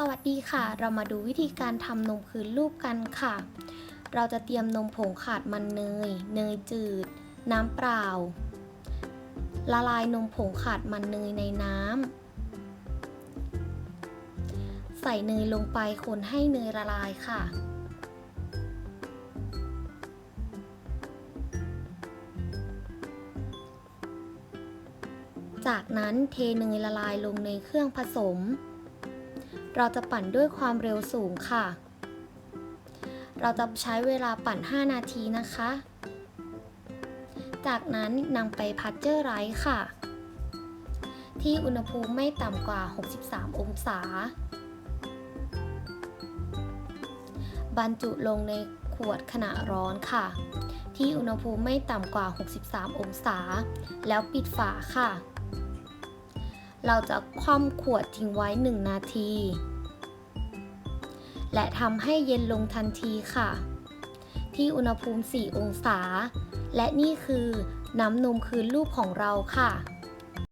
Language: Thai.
สวัสดีค่ะ เรามาดูวิธีการทำนมคืนรูปกันค่ะ เราจะเตรียมนมผงขาดมันเนย เนยจืด น้ำเปล่า ละลายนมผงขาดมันเนยในน้ำ ใส่เนยลงไปคนให้เนยละลายค่ะ จากนั้นเทเนยละลายลงในเครื่องผสม เราจะปั่นด้วยความเร็วสูงค่ะ เราจะใช้เวลาปั่น 5 นาทีนะคะ จากนั้นนำไปพัชเจอร์ไรซ์ค่ะ ที่อุณหภูมิไม่ต่ำกว่า 63 องศา บรรจุลงในขวดขณะร้อนค่ะ ที่อุณหภูมิไม่ต่ำกว่า 63 องศา แล้วปิดฝาค่ะ เราจะคว่ำขวดทิ้งไว้ 1 นาที และทำให้เย็นลงทันทีค่ะ ที่อุณหภูมิ 4 องศา และนี่คือน้ำนมคืนรูปของเราค่ะ